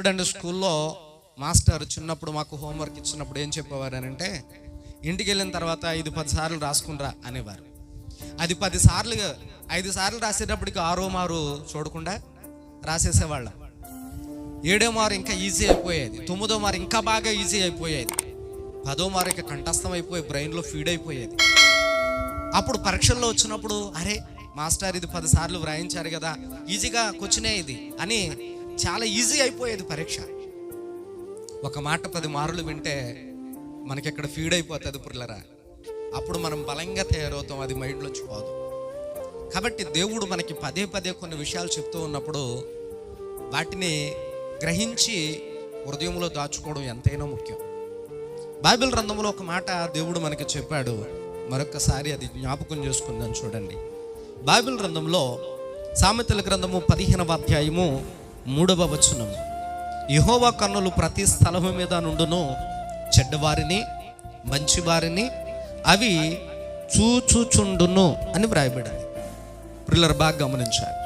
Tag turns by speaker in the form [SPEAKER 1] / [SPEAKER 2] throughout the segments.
[SPEAKER 1] చూడండి స్కూల్లో మాస్టర్ చిన్నప్పుడు మాకు హోంవర్క్ ఇచ్చినప్పుడు ఏం చెప్పేవారు అని అంటే ఇంటికి వెళ్ళిన తర్వాత ఐదు పది సార్లు రాసుకునిరా అనేవారు. అది పది సార్లు ఐదు సార్లు రాసేటప్పటికి ఆరో మారు చూడకుండా రాసేసేవాళ్ళం. ఏడో మారు ఇంకా ఈజీ అయిపోయేది తొమ్మిదో మారు ఇంకా బాగా ఈజీ అయిపోయేది పదో మారు ఇంకా కంఠస్థం అయిపోయి బ్రెయిన్లో ఫీడ్ అయిపోయేది. అప్పుడు పరీక్షల్లో వచ్చినప్పుడు అరే మాస్టర్ ఇది పది సార్లు వ్రాయించారు కదా ఈజీగా కూర్చునే ఇది అని చాలా ఈజీ అయిపోయేది పరీక్ష. ఒక మాట పది మార్లు వింటే మనకి ఇక్కడ ఫీడ్ అయిపోతుంది పుల్లరా అప్పుడు మనం బలంగా తయారవుతాం అది మైండ్లోంచి పోదు. కాబట్టి దేవుడు మనకి పదే పదే కొన్ని విషయాలు చెప్తూ ఉన్నప్పుడు వాటిని గ్రహించి హృదయంలో దాచుకోవడం ఎంతైనా ముఖ్యం. బైబిల్ గ్రంథంలో ఒక మాట దేవుడు మనకి చెప్పాడు. మరొకసారి అది జ్ఞాపకం చేసుకుందాం చూడండి. బైబిల్ గ్రంథంలో సామెతల గ్రంథము పదిహేనవ అధ్యాయము మూడవ వచనం యహోవ కన్నులు ప్రతి స్థలము మీద నుండును చెడ్డవారిని మంచివారిని అవి చూచుచుండును అని వ్రాయబడింది. పిల్లలు బాగా గమనించాలి.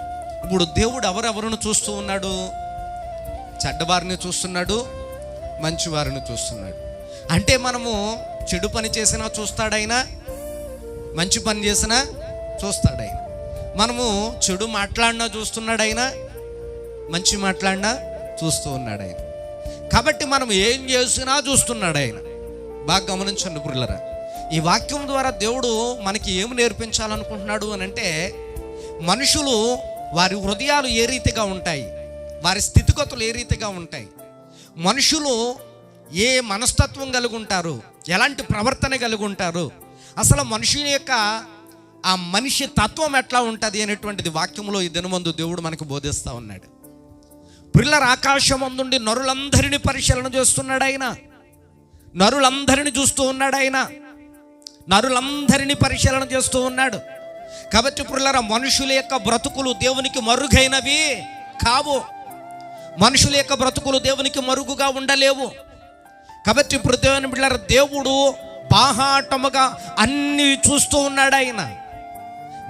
[SPEAKER 1] ఇప్పుడు దేవుడు ఎవరెవరిని చూస్తూ ఉన్నాడు? చెడ్డవారిని చూస్తున్నాడు మంచివారిని చూస్తున్నాడు. అంటే మనము చెడు పని చేసినా చూస్తాడైనా మంచి పని చేసినా చూస్తాడైనా. మనము చెడు మాట్లాడినా చూస్తున్నాడైనా మంచి మాట్లాడినా చూస్తూ ఉన్నాడు ఆయన. కాబట్టి మనం ఏం చేసినా చూస్తున్నాడు ఆయన. బాగా గమనించండి పుల్లరా ఈ వాక్యం ద్వారా దేవుడు మనకి ఏమి నేర్పించాలనుకుంటున్నాడు అని అంటే మనుషులు వారి హృదయాలు ఏ రీతిగా ఉంటాయి? వారి స్థితిగతులు ఏ రీతిగా ఉంటాయి? మనుషులు ఏ మనస్తత్వం కలిగి ఉంటారు? ఎలాంటి ప్రవర్తన కలిగి ఉంటారు? అసలు మనుషుని యొక్క ఆ మనిషి తత్వం ఎట్లా ఉంటుంది అనేటువంటిది వాక్యంలో ఈ దినమందు దేవుడు మనకు బోధిస్తూ ఉన్నాడు. పిల్లల ఆకాశం అందుండి నరులందరినీ పరిశీలన చేస్తున్నాడు ఆయన. నరులందరినీ చూస్తూ ఉన్నాడు ఆయన. నరులందరినీ పరిశీలన చేస్తూ ఉన్నాడు. కాబట్టి పిల్లల మనుషుల యొక్క బ్రతుకులు దేవునికి మరుగైనవి కావు. మనుషుల యొక్క బ్రతుకులు దేవునికి మరుగుగా ఉండలేవు. కాబట్టి ఇప్పుడు దేవుని బిడ్డలారా దేవుడు బాహాటముగా అన్నీ చూస్తూ ఉన్నాడు ఆయన.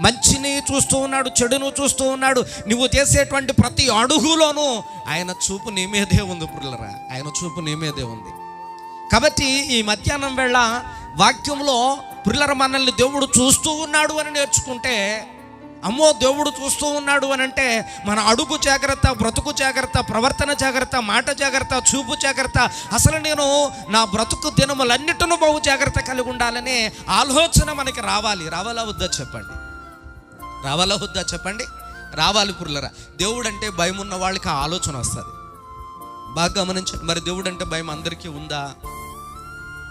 [SPEAKER 1] మంచిని చూస్తూ ఉన్నాడు చెడును చూస్తూ ఉన్నాడు. నువ్వు చేసేటువంటి ప్రతి అడుగులోనూ ఆయన చూపు నీ మీదే ఉంది పుల్లరా. ఆయన చూపు నీ మీదే ఉంది. కాబట్టి ఈ మధ్యాహ్నం వేళ వాక్యంలో పుల్లర మనల్ని దేవుడు చూస్తూ ఉన్నాడు అని నేర్చుకుంటే అమ్మో దేవుడు చూస్తూ ఉన్నాడు అని అంటే మన అడుగు జాగ్రత్త బ్రతుకు జాగ్రత్త ప్రవర్తన జాగ్రత్త మాట జాగ్రత్త చూపు జాగ్రత్త. అసలు నేను నా బ్రతుకు దినములన్నిటినూ బహు జాగ్రత్త కలిగి ఉండాలనే ఆలోచన మనకి రావాలి. రావాలా? వద్దా చెప్పండి. రావాలా వద్దా చెప్పండి? రావాలి పుర్లరా. దేవుడు అంటే భయం ఉన్న వాళ్ళకి ఆ ఆలోచన వస్తుంది. బాగా గమనించండి మరి దేవుడు అంటే భయం అందరికీ ఉందా?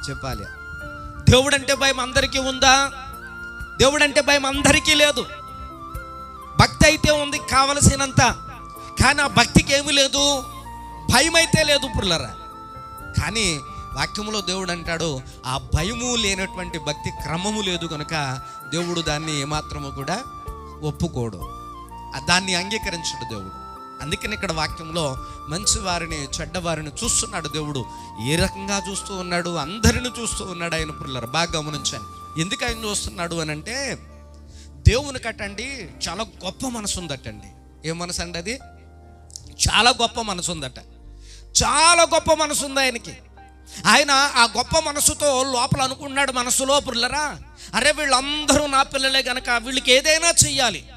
[SPEAKER 1] చెప్పాలి. దేవుడు అంటే భయం అందరికీ ఉందా? దేవుడు అంటే భయం అందరికీ లేదు. భక్తి అయితే ఉంది కావలసినంత కానీ ఆ భక్తికి ఏమీ లేదు. భయం అయితే లేదు పుర్లరా. కానీ వాక్యములో దేవుడు అంటాడు ఆ భయము లేనటువంటి భక్తి క్రమము లేదు కనుక దేవుడు దాన్ని ఏమాత్రము కూడా ఒప్పుకోడు. దాన్ని అంగీకరించడు దేవుడు. అందుకని ఇక్కడ వాక్యంలో మంచి వారిని చెడ్డవారిని చూస్తున్నాడు దేవుడు. ఏ రకంగా చూస్తూ ఉన్నాడు? అందరిని చూస్తూ ఉన్నాడు ఆయన పుల్లరు బాగా గమనించాను ఎందుకు ఆయన చూస్తున్నాడు అని అంటే దేవుని కట్టండి చాలా గొప్ప మనసు ఉందటండి. ఏ మనసు అండి అది? చాలా గొప్ప మనసు ఉందట. చాలా గొప్ప మనసు ఉంది ఆయనకి. ఆయన ఆ గొప్ప మనసుతో లోపల అనుకున్నాడు మనసులో పుల్లరా. అరే వీళ్ళందరూ నా పిల్లలే గనక వీళ్ళకి ఏదైనా చెయ్యాలి.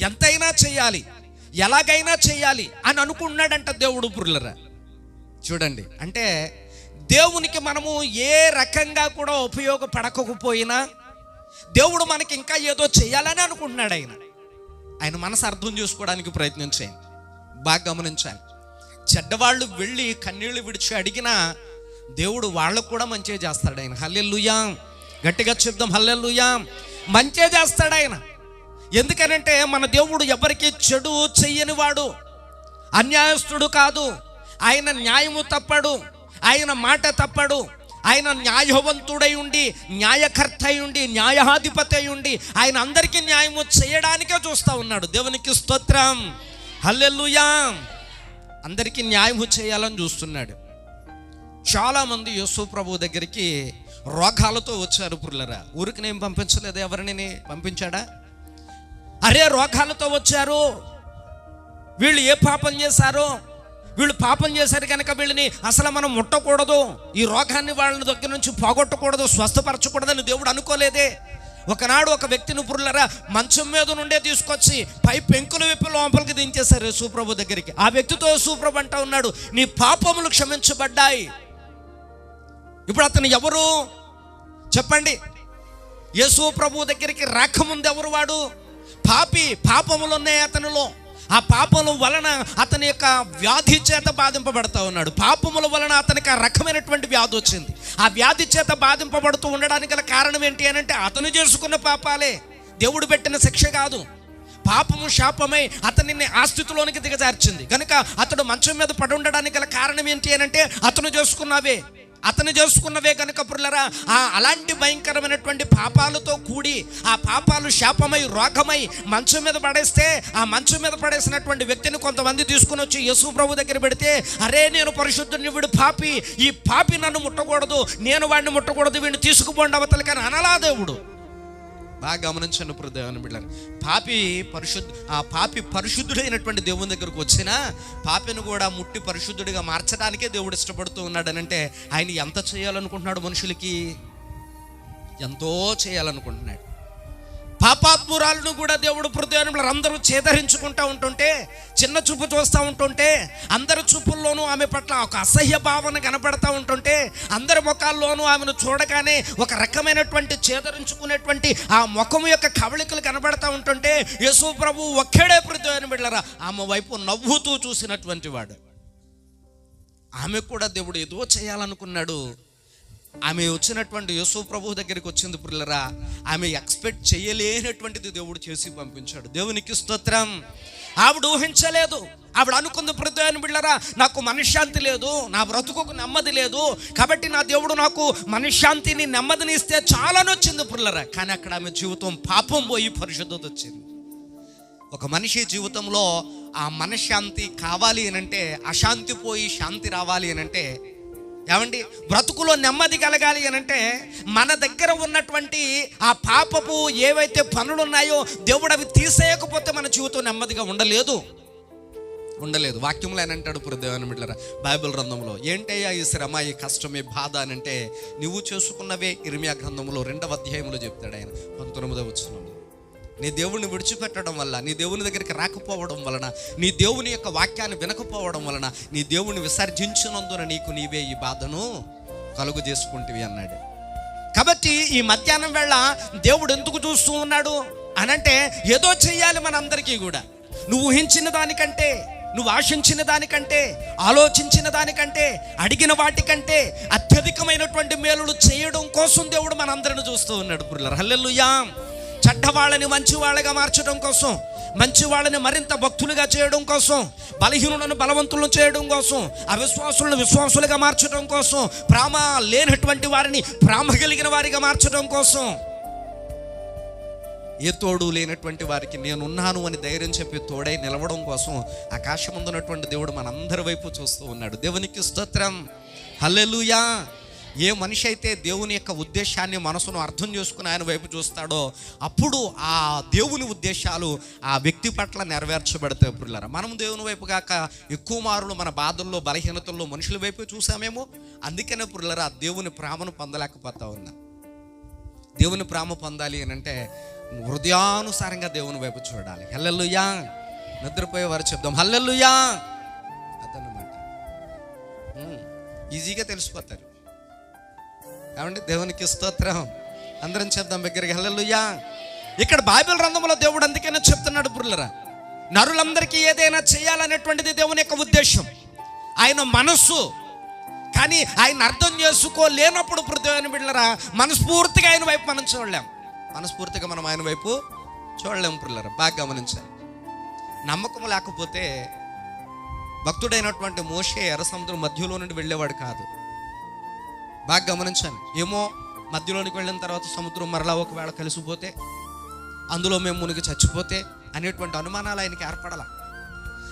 [SPEAKER 1] ఎంతైనా చెయ్యాలి. ఎలాగైనా చెయ్యాలి అని అనుకున్నాడంట దేవుడు పుర్లరా చూడండి అంటే దేవునికి మనము ఏ రకంగా కూడా ఉపయోగపడకపోయినా దేవుడు మనకి ఇంకా ఏదో చేయాలని అనుకుంటున్నాడు ఆయన. ఆయన మనసు అర్థం చేసుకోవడానికి ప్రయత్నం చేయండి బాగా గమనించాలి. చెడ్డవాళ్ళు వెళ్ళి కన్నీళ్ళు విడిచి అడిగినా దేవుడు వాళ్ళకు కూడా మంచిగా చేస్తాడు ఆయన. హల్లెల్లుయాం గట్టిగా చెప్దాం హల్లెల్లుయాం మంచి చేస్తాడు ఆయన. ఎందుకనంటే మన దేవుడు ఎవరికి చెడు చెయ్యని వాడు అన్యాయస్తుడు కాదు. ఆయన న్యాయము తప్పడు. ఆయన మాట తప్పడు. ఆయన న్యాయవంతుడై ఉండి న్యాయకర్త అయి ఉండి న్యాయాధిపతి అయి ఉండి ఆయన అందరికీ న్యాయము చేయడానికే చూస్తూ ఉన్నాడు. దేవునికి స్తోత్రం. హల్లెల్లుయా అందరికీ న్యాయము చేయాలని చూస్తున్నాడు. చాలామంది యేసు ప్రభు దగ్గరికి రోగాలతో వచ్చారు పుల్లరా. ఊరికి నేను పంపించలేదు ఎవరిని పంపించాడా? అరే రోగాలతో వచ్చారు. వీళ్ళు ఏ పాపం చేశారో? వీళ్ళు పాపం చేశారు కనుక వీళ్ళని అసలు మనం ముట్టకూడదు. ఈ రోగాన్ని వాళ్ళ దగ్గర నుంచి పోగొట్టకూడదు స్వస్థపరచకూడదని దేవుడు అనుకోలేదే. ఒకనాడు ఒక వ్యక్తిని పురులరా మంచం మీద నుండే తీసుకొచ్చి పై పెంకులు విప్పి లోపలికి దించేశారు సూప్రభు దగ్గరికి. ఆ వ్యక్తితో సూప్రభు అంటా ఉన్నాడు నీ పాపములు క్షమించబడ్డాయి. ఇప్పుడు అతను ఎవరు? చెప్పండి. యేసు ప్రభు దగ్గరికి రాకముందు ఎవరు వాడు? పాపి పాపములు ఉన్నాయి అతనిలో. ఆ పాపముల వలన అతని యొక్క వ్యాధి చేత బాధింపబడతా ఉన్నాడు. పాపముల వలన అతనికి ఆ రకమైనటువంటి వ్యాధి వచ్చింది. ఆ వ్యాధి చేత బాధింపబడుతూ ఉండడానికి గల కారణం ఏంటి అని అంటే అతను చేసుకున్న పాపాలే. దేవుడు పెట్టిన శిక్ష కాదు. పాపము శాపమై అతనిని ఆ స్థితిలోనికి దిగజార్చింది. కనుక అతడు మంచం మీద పడి ఉండడానికి గల కారణం ఏంటి అని అంటే అతను చేసుకున్నావే. అతను చేసుకున్నవే కనుక పురులరా ఆ అలాంటి భయంకరమైనటువంటి పాపాలతో కూడి ఆ పాపాలు శాపమై రోగమై మంచం మీద పడేస్తే ఆ మంచం మీద పడేసినటువంటి వ్యక్తిని కొంతమంది తీసుకుని వచ్చి యశు ప్రభు దగ్గర పెడితే అరే నేను పరిశుద్ధుని వీడు పాపి. ఈ పాపి నన్ను ముట్టకూడదు. నేను వాడిని ముట్టకూడదు. వీడిని తీసుకుపోండి అవతలకని అనలా దేవుడు. బాగా గమనించండి ఇప్పుడు దేవుని బిడ్డలు పాపి పరిశుద్ధ ఆ పాపి పరిశుద్ధుడైనటువంటి దేవుని దగ్గరకు వచ్చినా పాపిని కూడా ముట్టి పరిశుద్ధుడిగా మార్చడానికే దేవుడు ఇష్టపడుతూ ఉన్నాడనంటే ఆయన ఎంత చేయాలనుకుంటున్నాడు మనుషులకి? ఎంతో చేయాలనుకుంటున్నాడు. పాపాత్మురాలను కూడా దేవుడు హృదయంలో అందరూ చేదరించుకుంటూ ఉంటుంటే చిన్న చూపు చూస్తూ ఉంటుంటే అందరి చూపుల్లోనూ ఆమె పట్ల ఒక అసహ్య భావన కనపడతా ఉంటుంటే అందరి ముఖాల్లోనూ ఆమెను చూడగానే ఒక రకమైనటువంటి చేదరించుకునేటువంటి ఆ ముఖం యొక్క కవళికలు కనబడతా ఉంటుంటే యశు ప్రభు ఒక్కడే హృదయాన్ని బిడ్డరా ఆమె వైపు నవ్వుతూ చూసినటువంటి వాడు. ఆమె కూడా దేవుడు ఏదో చేయాలనుకున్నాడు. ఆమె వచ్చినటువంటి యేసు ప్రభు దగ్గరికి వచ్చింది పిల్లరా. ఆమె ఎక్స్పెక్ట్ చేయలేనటువంటిది దేవుడు చేసి పంపించాడు. దేవునికి స్తోత్రం. ఆవిడ ఊహించలేదు. ఆవిడ అనుకుంది హృదయాన్ని బిళ్ళరా నాకు మనశ్శాంతి లేదు నా బ్రతుకుకు నెమ్మది లేదు. కాబట్టి నా దేవుడు నాకు మనశ్శాంతిని నెమ్మదిని ఇస్తే చాలని వచ్చింది పుల్లరా. కానీ అక్కడ ఆమె జీవితం పాపం పోయి పరిశుద్ధత వచ్చింది. ఒక మనిషి జీవితంలో ఆ మనశ్శాంతి కావాలి అని అంటే అశాంతి పోయి శాంతి రావాలి అని అంటే ఏమండి? బ్రతుకులో నెమ్మది కలగాలి అని అంటే మన దగ్గర ఉన్నటువంటి ఆ పాపపు ఏవైతే పనులు ఉన్నాయో దేవుడు అవి తీసేయకపోతే మన జీవితం నెమ్మదిగా ఉండలేదు. ఉండలేదు. వాక్యంలో అని అంటాడు పురదేవన మిట్లరా బైబిల్ గ్రంథంలో ఏంటయ్యా ఈ శ్రమ ఈ కష్టం ఈ బాధ అని అంటే నువ్వు చేసుకున్నవే ఇర్మియా గ్రంథంలో రెండవ అధ్యాయంలో చెప్తాడు ఆయన. పంతొమ్మిదవ వచ్చినంలో నీ దేవుణ్ణి విడిచిపెట్టడం వల్ల నీ దేవుని దగ్గరికి రాకపోవడం వలన నీ దేవుని యొక్క వాక్యాన్ని వినకపోవడం వలన నీ దేవుని విసర్జించినందున నీకు నీవే ఈ బాధను కలుగు చేసుకుంటివి అన్నాడు. కాబట్టి ఈ మధ్యాహ్నం వేళ దేవుడు ఎందుకు చూస్తూ ఉన్నాడు? అనంటే ఏదో చెయ్యాలి మనందరికీ కూడా. నువ్వు ఊహించిన దానికంటే నువ్వు ఆశించిన దానికంటే ఆలోచించిన దానికంటే అడిగిన వాటికంటే అత్యధికమైనటువంటి మేలులు చేయడం కోసం దేవుడు మనందరిని చూస్తూ ఉన్నాడు. పుల్లర్ హల్లెలూయా. చెడ్డవాళ్ళని మంచివాళ్ళగా మార్చడం కోసం మంచి వాళ్ళని మరింత భక్తులుగా చేయడం కోసం బలహీనులను బలవంతులను చేయడం కోసం అవిశ్వాసులను విశ్వాసులుగా మార్చడం కోసం ప్రేమ లేనటువంటి వారిని ప్రేమ కలిగిన వారిగా మార్చడం కోసం. ఏ తోడు లేనటువంటి వారికి నేనున్నాను అని ధైర్యం చెప్పి తోడై నిలవడం కోసం ఆకాశం ఉన్నటువంటి దేవుడు మనందరి వైపు చూస్తూ ఉన్నాడు. దేవునికి స్తోత్రం. హల్లెలుయా. ఏ మనిషి అయితే దేవుని యొక్క ఉద్దేశాన్ని మనసును అర్థం చేసుకుని ఆయన వైపు చూస్తాడో అప్పుడు ఆ దేవుని ఉద్దేశాలు ఆ వ్యక్తి పట్ల నెరవేర్చబడతాయి పురులారా మనం దేవుని వైపు కాక ఎక్కువ మారులు మన బాధల్లో బలహీనతల్లో మనుషుల వైపు చూసామేమో. అందుకనే పురులారా దేవుని ప్రేమను పొందలేకపోతా ఉన్నా. దేవుని ప్రేమ పొందాలి అని అంటే హృదయానుసారంగా దేవుని వైపు చూడాలి. హల్లెల్లుయా నిద్రపోయే వారు చెప్దాం. హల్లెల్లుయా అదన్నమాట. ఈజీగా తెలిసిపోతారు. ఏమండి? దేవునికి స్తోత్రం. అందరం చెప్దాం దగ్గరికి. హల్లెలూయా. ఇక్కడ బైబిల్ గ్రంథంలో దేవుడు అందుకనే చెప్తున్నాడు పురులరా నరులందరికీ ఏదైనా చేయాలనేటువంటిది దేవుని యొక్క ఉద్దేశం. ఆయన మనస్సు. కానీ ఆయన అర్థం చేసుకోలేనప్పుడు దేవుని బిళ్ళరా మనస్ఫూర్తిగా ఆయన వైపు మనం చూడలేం. మనస్ఫూర్తిగా మనం ఆయన వైపు చూడలేము పిల్లరా. బాగా గమనించాలి. నమ్మకం లేకపోతే భక్తుడైనటువంటి మోషే ఎర్ర సముద్రం మధ్యలో నుండి వెళ్ళేవాడు కాదు. బాగా గమనించాను ఏమో మధ్యలోనికి వెళ్ళిన తర్వాత సముద్రం మరలా ఒకవేళ కలిసిపోతే అందులో మేము మునిగి చచ్చిపోతే అనేటువంటి అనుమానాలు ఆయనకి ఏర్పడాల.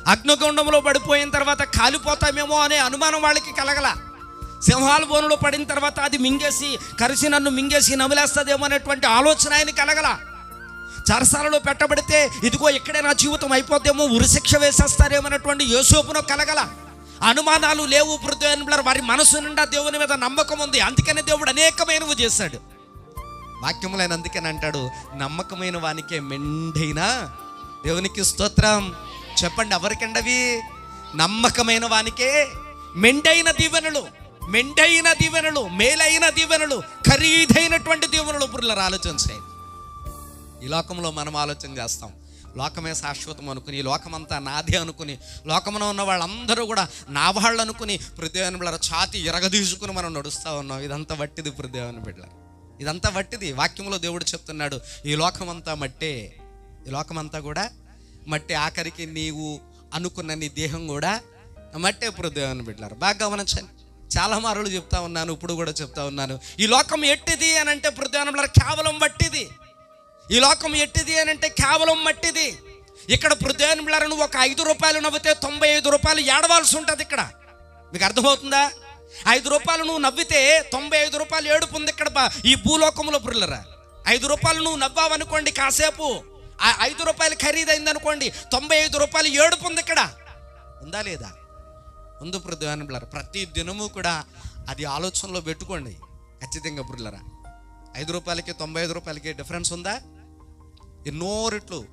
[SPEAKER 1] అగ్నిగుండంలో పడిపోయిన తర్వాత కాలిపోతామేమో అనే అనుమానం వాళ్ళకి కలగల. సింహాల బోనులో పడిన తర్వాత అది మింగేసి కరిసి నన్ను మింగేసి నమిలేస్తుందేమో అనేటువంటి ఆలోచన ఆయన కలగల. చరసాలలో పెట్టబడితే ఇదిగో ఇక్కడే నా జీవితం అయిపోతేమో ఉరిశిక్ష వేసేస్తారేమో అనేటువంటి యోసోపునో కలగల.
[SPEAKER 2] అనుమానాలు లేవు పృథ్వీ వారి మనసు నిండా దేవుని మీద నమ్మకం ఉంది. అందుకనే దేవుడు అనేకమైనవి చేశాడు.
[SPEAKER 1] వాక్యములు ఆయన అందుకని అంటాడు నమ్మకమైన వానికే మెండైన. దేవునికి స్తోత్రం. చెప్పండి ఎవరికండవి? నమ్మకమైన వానికే
[SPEAKER 2] మెండైన దీవెనలు. మెండైన దీవెనలు మేలైన దీవెనలు ఖరీదైనటువంటి దీవెనలు. పురులరు ఆలోచించాయి
[SPEAKER 1] ఈ లోకంలో మనం ఆలోచన చేస్తాం. లోకమే శాశ్వతం అనుకుని ఈ లోకమంతా నాదే అనుకుని లోకంలో ఉన్న వాళ్ళందరూ కూడా నా వాళ్ళు అనుకుని పృథ్వీని ఛాతి ఎరగదీసుకుని మనం నడుస్తూ ఉన్నాం. ఇదంతా వట్టిది పృథ్వీని బిడ్డ. ఇదంతా వట్టిది. వాక్యంలో దేవుడు చెప్తున్నాడు ఈ లోకమంతా మట్టే. ఈ లోకమంతా కూడా మట్టి. ఆఖరికి నీవు అనుకున్న నీ దేహం కూడా మట్టే పృథ్వీని బిడ్డారు బాగా గమనించండి. చాలా మార్లు చెప్తా ఉన్నాను ఇప్పుడు కూడా చెప్తా ఉన్నాను.
[SPEAKER 2] ఈ లోకం ఎట్టిది అని అంటే పృథ్వీ కేవలం వట్టిది. ఈ లోకం ఎట్టిది అని అంటే కేవలం మట్టిది. ఇక్కడ పృథ్వీ నువ్వు ఒక ఐదు రూపాయలు నవ్వితే తొంభై ఐదు రూపాయలు ఏడవాల్సి ఉంటుంది ఇక్కడ. మీకు అర్థమవుతుందా? ఐదు రూపాయలు నువ్వు నవ్వితే తొంభై ఐదు రూపాయలు ఏడుపు ఉంది ఇక్కడ ఈ భూలోకంలో పురులరా ఐదు రూపాయలు నువ్వు నవ్వావనుకోండి కాసేపు. ఆ ఐదు రూపాయలు ఖరీదైంది అనుకోండి తొంభై ఐదు రూపాయలు ఏడుపు ఉంది ఇక్కడ.
[SPEAKER 1] ఉందా లేదా? ముందు పృథ్వీ ప్రతి దినము కూడా అది ఆలోచనలో పెట్టుకోండి. ఖచ్చితంగా బుర్లరా ఐదు రూపాయలకి తొంభై ఐదు రూపాయలకి డిఫరెన్స్ ఉందా? ఎన్నో రెట్లు.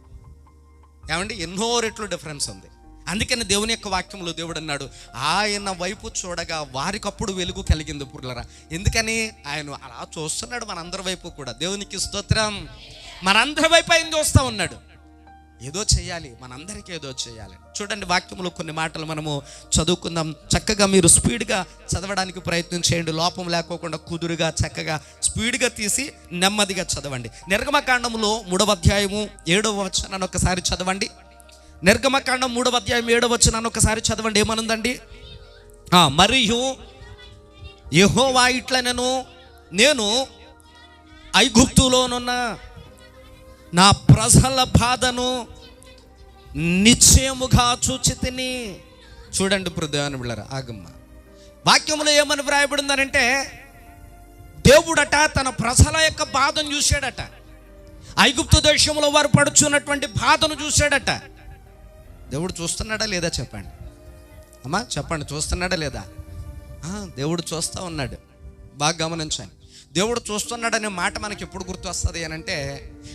[SPEAKER 1] ఏమండి? ఎన్నో రెట్లు డిఫరెన్స్ ఉంది. అందుకని దేవుని యొక్క వాక్యంలో దేవుడు అన్నాడు ఆయన వైపు చూడగా వారికప్పుడు వెలుగు కలిగింది పుర్లరా ఎందుకని? ఆయన అలా చూస్తున్నాడు మనందరి వైపు కూడా. దేవునికి స్తోత్రం.
[SPEAKER 2] మనందరి వైపు ఆయన చూస్తూ ఉన్నాడు.
[SPEAKER 1] ఏదో చేయాలి మనందరికీ ఏదో చేయాలి చూడండి వాక్యంలో కొన్ని మాటలు మనము చదువుకుందాం. చక్కగా మీరు స్పీడ్గా చదవడానికి ప్రయత్నం చేయండి. లోపం లేకోకుండా కుదురుగా చక్కగా స్పీడ్గా తీసి నెమ్మదిగా చదవండి. నిర్గమకాండములో మూడవ అధ్యాయము ఏడవ వచనాన్ని ఒకసారి చదవండి. నిర్గమకాండం మూడవ అధ్యాయం ఏడవ వచనాన్ని ఒకసారి చదవండి. ఏమనుందండి? మరియు యెహోవా ఇట్లనను నేను ఐగుప్తులోనున్న నా ప్రజల బాధను నిశ్చయముగా చూచితిని. చూడండి పృథ్వాన్ని బిళ్ళర ఆగమ్మ.
[SPEAKER 2] వాక్యంలో ఏమని వ్రాయబడిందనంటే దేవుడట తన ప్రజల యొక్క బాధను చూశాడట. ఐగుప్తు దేశంలో వారు పడుచున్నటువంటి బాధను చూశాడట.
[SPEAKER 1] దేవుడు చూస్తున్నాడా లేదా చెప్పండి. అమ్మా చెప్పండి చూస్తున్నాడా లేదా? దేవుడు చూస్తూ ఉన్నాడు. బాగా గమనించండి. దేవుడు చూస్తున్నాడనే మాట మనకి ఎప్పుడు గుర్తు వస్తుంది అని అంటే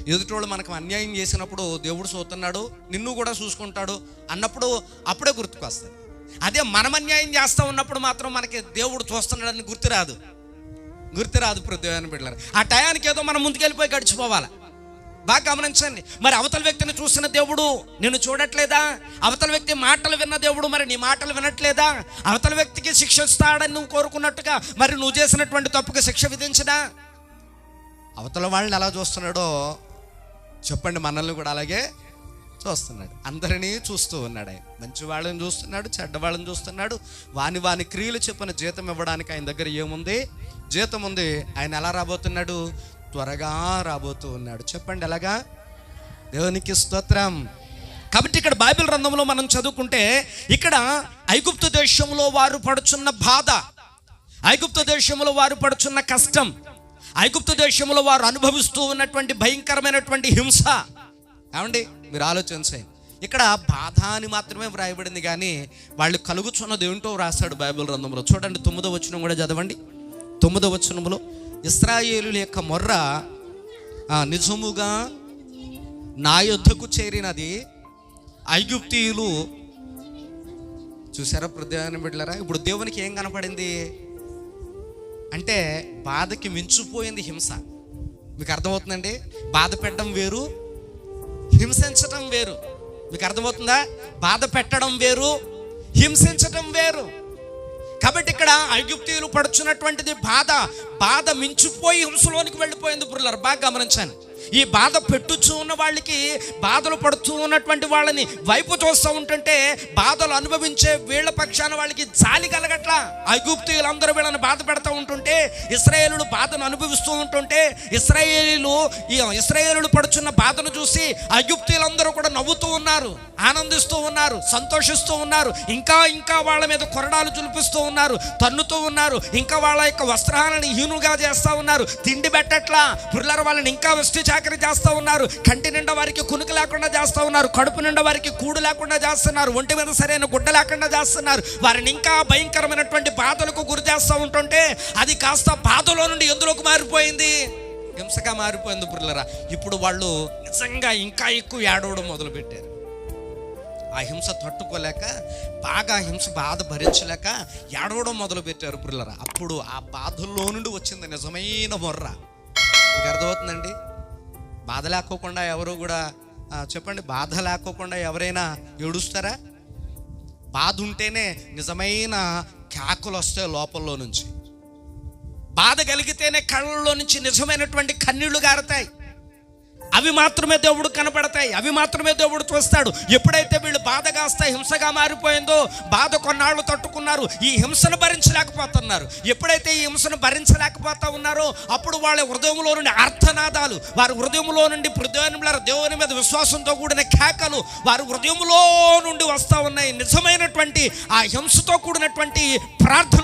[SPEAKER 1] ఎదుటోళ్ళు మనకు అన్యాయం చేసినప్పుడు దేవుడు చూస్తున్నాడు నిన్ను కూడా చూసుకుంటాడు అన్నప్పుడు అప్పుడే గుర్తుకు వస్తుంది
[SPEAKER 2] అదే మనం అన్యాయం చేస్తా ఉన్నప్పుడు మాత్రం మనకి దేవుడు చూస్తున్నాడని గుర్తురాదు.
[SPEAKER 1] గుర్తురాదు పృథ్వీని బిడ్డలారు.
[SPEAKER 2] ఆ టయానికి ఏదో మనం ముందుకెళ్ళిపోయి గడిచిపోవాలి. బాగా గమనించండి. మరి అవతల వ్యక్తిని చూసిన దేవుడు నిన్ను చూడట్లేదా? అవతల వ్యక్తి మాటలు విన్న దేవుడు మరి నీ మాటలు వినట్లేదా? అవతల వ్యక్తికి శిక్ష ఇస్తాడని నువ్వు కోరుకున్నట్టుగా మరి నువ్వు చేసినటువంటి తప్పుకి శిక్ష విధించడా
[SPEAKER 1] అవతల వాళ్ళని ఎలా చూస్తున్నాడో చెప్పండి మనల్ని కూడా అలాగే చూస్తున్నాడు. అందరినీ చూస్తూ ఉన్నాడు ఆయన. మంచి వాళ్ళని చూస్తున్నాడు చెడ్డవాళ్ళని చూస్తున్నాడు. వాని వాని క్రియలు చెప్పిన జీతం ఇవ్వడానికి ఆయన దగ్గర ఏముంది? జీతం ఉంది. ఆయన ఎలా రాబోతున్నాడు? త్వరగా రాబోతూ ఉన్నాడు. చెప్పండి ఎలాగా? దేవునికి స్తోత్రం.
[SPEAKER 2] కాబట్టి ఇక్కడ బైబిల్ గ్రంథంలో మనం చదువుకుంటే ఇక్కడ ఐగుప్తు దేశంలో వారు పడుచున్న బాధ ఐగుప్తు దేశంలో వారు పడుచున్న కష్టం ఐగుప్తు దేశంలో వారు అనుభవిస్తూ ఉన్నటువంటి భయంకరమైనటువంటి హింస.
[SPEAKER 1] ఏమండి? మీరు ఆలోచించండి ఇక్కడ బాధ అని మాత్రమే వ్రాయబడింది కానీ వాళ్ళు కలుగుచున్నది ఏంటో రాశాడు బైబిల్ గ్రంథంలో. చూడండి తొమ్మిదో వచనం కూడా చదవండి. తొమ్మిదో వచనంలో ఇస్రాయేలుల యొక్క మొర్ర నిజముగా నా యుద్ధకు చేరినది ఐగుప్తీయులు. చూసారా ప్రధాన బిడ్డలరా? ఇప్పుడు దేవునికి ఏం కనపడింది? అంటే బాధకి మించిపోయింది హింస. మీకు అర్థమవుతుందండి? బాధ పెట్టడం వేరు హింసించటం వేరు. మీకు అర్థమవుతుందా? బాధ పెట్టడం వేరు హింసించటం వేరు. కాబట్టి ఇక్కడ ఐగుప్తీయులు పడుచున్నటువంటిది బాధ. బాధ మించిపోయి హింసలోనికి వెళ్ళిపోయింది పురులారు? బాగా గమనించండి. ఈ బాధ పెట్టుచూ ఉన్న వాళ్ళకి బాధలు పడుతూ ఉన్నటువంటి వాళ్ళని వైపు చూస్తూ ఉంటుంటే బాధలు అనుభవించే వీళ్ళ పక్షాన వాళ్ళకి జాలి కలగట్లా? ఐగుప్తీయులందరూ వీళ్ళని బాధ పెడతా ఉంటుంటే ఇస్రాయేలులు బాధను అనుభవిస్తూ ఉంటుంటే ఇస్రాయేలీలు ఈ పడుచున్న బాధను చూసి ఐగుప్తీయులందరూ కూడా నవ్వుతూ ఉన్నారు ఆనందిస్తూ ఉన్నారు సంతోషిస్తూ ఉన్నారు ఇంకా ఇంకా వాళ్ళ మీద కొరడాలు చులిపిస్తూ ఉన్నారు తన్నుతూ ఉన్నారు ఇంకా వాళ్ళ యొక్క వస్త్రాలను హీనుగా చేస్తూ ఉన్నారు తిండి పెట్టట్లా? పుల్లర వాళ్ళని ఇంకా వస్తు
[SPEAKER 2] లేకుండా చేస్తూ ఉన్నారు. కంటి నిండా వారికి కునుకు లేకుండా చేస్తూ ఉన్నారు. కడుపు నిండా వారికి కూడు లేకుండా చేస్తున్నారు. ఒంటి మీద సరైన గుడ్డ లేకుండా చేస్తున్నారు. వారిని ఇంకా భయంకరమైనటువంటి బాధలకు గురి చేస్తూ ఉంటుంటే అది కాస్త బాధలో నుండి ఎందులోకి మారిపోయింది? హింసగా మారిపోయింది పుల్లరా ఇప్పుడు వాళ్ళు నిజంగా ఇంకా ఎక్కువ ఏడవడం మొదలుపెట్టారు. ఆ హింస తట్టుకోలేక బాగా హింస బాధ భరించలేక ఏడవడం మొదలు పెట్టారు పిల్లరా అప్పుడు ఆ బాధల్లో నుండి వచ్చింది నిజమైన మొర్ర. మీకు అర్థమవుతుందండి? బాధ లేకోకుండా ఎవరు కూడా చెప్పండి బాధ లేకోకుండా ఎవరైనా ఏడుస్తారా? బాధ ఉంటేనే నిజమైన కేకలు వస్తాయి లోపల్లో నుంచి. బాధ కలిగితేనే కళ్ళలో నుంచి నిజమైనటువంటి కన్నీళ్ళు గారుతాయి. అవి మాత్రమే దేవుడు కనపడతాయి అవి మాత్రమే దేవుడు చూస్తాడు. ఎప్పుడైతే వీళ్ళు బాధ వస్తాయి హింసగా మారిపోయిందో బాధ కొన్నాళ్ళు తట్టుకున్నారు ఈ హింసను భరించలేకపోతున్నారు. ఎప్పుడైతే ఈ హింసను భరించలేకపోతా ఉన్నారో అప్పుడు వాళ్ళ హృదయంలో నుండి అర్థనాదాలు వారి హృదయంలో నుండి హృదయంలో దేవుని మీద విశ్వాసంతో కూడిన కేకలు వారి హృదయంలో నుండి వస్తూ ఉన్నాయి. నిజమైనటువంటి ఆ హింసతో కూడినటువంటి ప్రార్థన